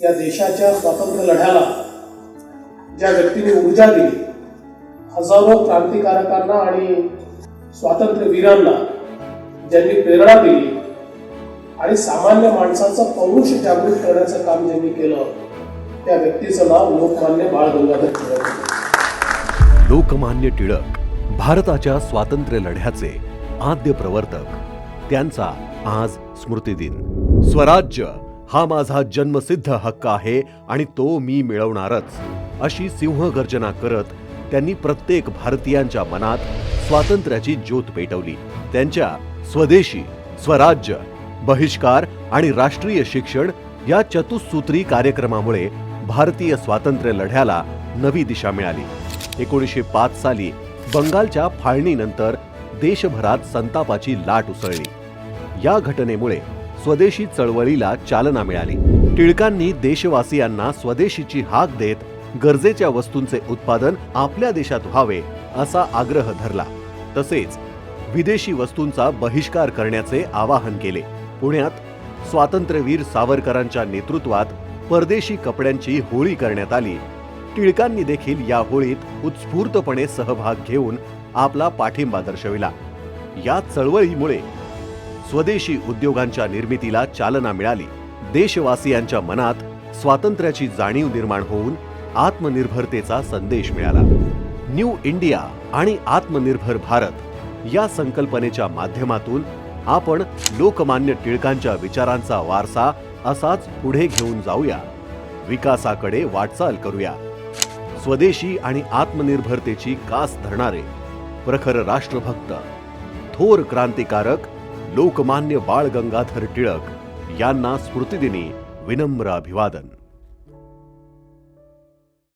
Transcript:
या देशाच्या स्वातंत्र्य लढ्याला ज्या व्यक्तीने ऊर्जा दिली हजारो क्रांतिकारकांना आणि स्वातंत्र्यवीरांना ज्यांनी प्रेरणा दिली आणि सामान्य माणसाचं पौरुष जागृत करण्याचं काम ज्यांनी केलं त्या व्यक्तीचं नाव लोकमान्य बाळ गंगाधर टिळक लोकमान्य टिळक भारताच्या स्वातंत्र्य लढ्याचे आद्य प्रवर्तक त्यांचा आज स्मृतिदिन. स्वराज्य हा माझा जन्मसिद्ध हक्क आहे आणि तो मी मिळवणारच. अशी सिंहगर्जना करत त्यांनी प्रत्येक भारतीयांच्या मनात स्वातंत्र्याची ज्योत पेटवली. त्यांच्या स्वदेशी स्वराज्य बहिष्कार आणि राष्ट्रीय शिक्षण या चतुसूत्री कार्यक्रमामुळे भारतीय स्वातंत्र्य लढ्याला नवी दिशा मिळाली. एकोणीसशे पाच साली बंगालच्या फाळणीनंतर देशभरात संतापाची लाट उसळली. या घटनेमुळे स्वदेशी चळवळीला चालना मिळाली. टिळकांनी देशवासियांना स्वदेशीची हाक देत गरजेच्या वस्तूंचे उत्पादन आपल्या देशात व्हावे असा आग्रह धरला. तसेच विदेशी वस्तूंचा बहिष्कार करण्याचे आवाहन केले. पुण्यात स्वातंत्र्यवीर सावरकरांच्या नेतृत्वात परदेशी कपड्यांची होळी करण्यात आली. टिळकांनी देखील या होळीत उत्स्फूर्तपणे सहभाग घेऊन आपला पाठिंबा दर्शविला. या चळवळीमुळे स्वदेशी उद्योगांच्या निर्मितीला चालना मिळाली. देशवासियांच्या मनात स्वातंत्र्याची जाणीव निर्माण होऊन आत्मनिर्भरतेचा संदेश मिळाला. न्यू इंडिया आणि आत्मनिर्भर भारत या संकल्पनेच्या माध्यमातून आपण लोकमान्य टिळकांच्या विचारांचा वारसा असाच पुढे घेऊन जाऊया. विकासाकडे वाटचाल करूया. स्वदेशी आणि आत्मनिर्भरतेची कास धरणारे प्रखर राष्ट्रभक्त थोर क्रांतिकारक लोकमान्य बाळ गंगाधर टिळक यांना स्मृतिदिनी विनम्र अभिवादन.